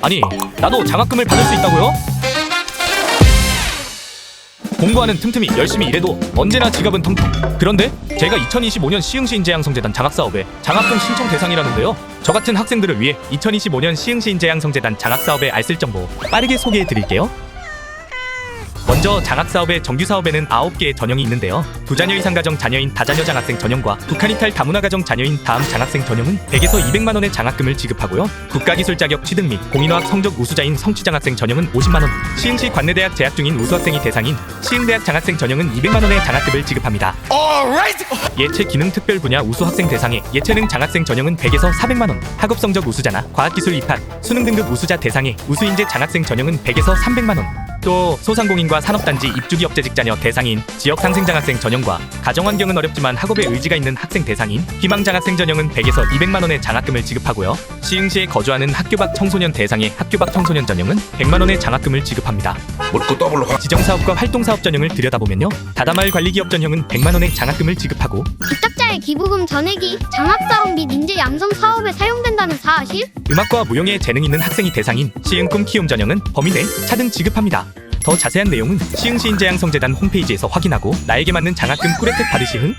아니, 나도 장학금을 받을 수 있다고요? 공부하는 틈틈이 열심히 일해도 언제나 지갑은 텅텅. 그런데 제가 2025년 시흥시 인재양성재단 장학사업에 장학금 신청 대상이라는데요. 저 같은 학생들을 위해 2025년 시흥시 인재양성재단 장학사업의 알쓸 정보 빠르게 소개해 드릴게요. 먼저 장학사업의 정규사업에는 9개의 전형이 있는데요. 두 자녀 이상 가정 자녀인 다자녀 장학생 전형과 북한 이탈 다문화 가정 자녀인 다음 장학생 전형은 100에서 200만 원의 장학금을 지급하고요. 국가기술 자격 취득 및 공인화학 성적 우수자인 성취 장학생 전형은 50만 원, 시흥시 관내대학 재학 중인 우수학생이 대상인 시흥대학 장학생 전형은 200만 원의 장학금을 지급합니다. 예체 기능 특별 분야 우수 학생 대상에 예체능 장학생 전형은 100에서 400만 원, 학업 성적 우수자나 과학기술 입학, 수능 등급 우수자 대상에 우수인재 장학생 전형은 100에서 300만 원. 또 소상공인과 산업단지 입주기업재 직 자녀 대상인 지역 상생 장학생 전형과 가정 환경은 어렵지만 학업에 의지가 있는 학생 대상인 희망 장학생 전형은 100에서 200만 원의 장학금을 지급하고요. 시흥시에 거주하는 학교 밖 청소년 대상의 학교 밖 청소년 전형은 100만 원의 장학금을 지급합니다. 뭘그 더블로 화 지정사업과 활동사업 전형을 들여다보면요. 다다마을 관리기업 전형은 100만 원의 장학금을 지급하고 기탁자의 기부금 전액이 장학사업 및 인재 양성 사업에 사용 된다는 사실? 음악과 무용에 재능 있는 학생이 대상인 시흥 꿈 키움 전형은 범위 내 차등 지급합니다. 더 자세한 내용은 시흥시 인재양성재단 홈페이지에서 확인하고 나에게 맞는 장학금 꿀 혜택 받으시 흥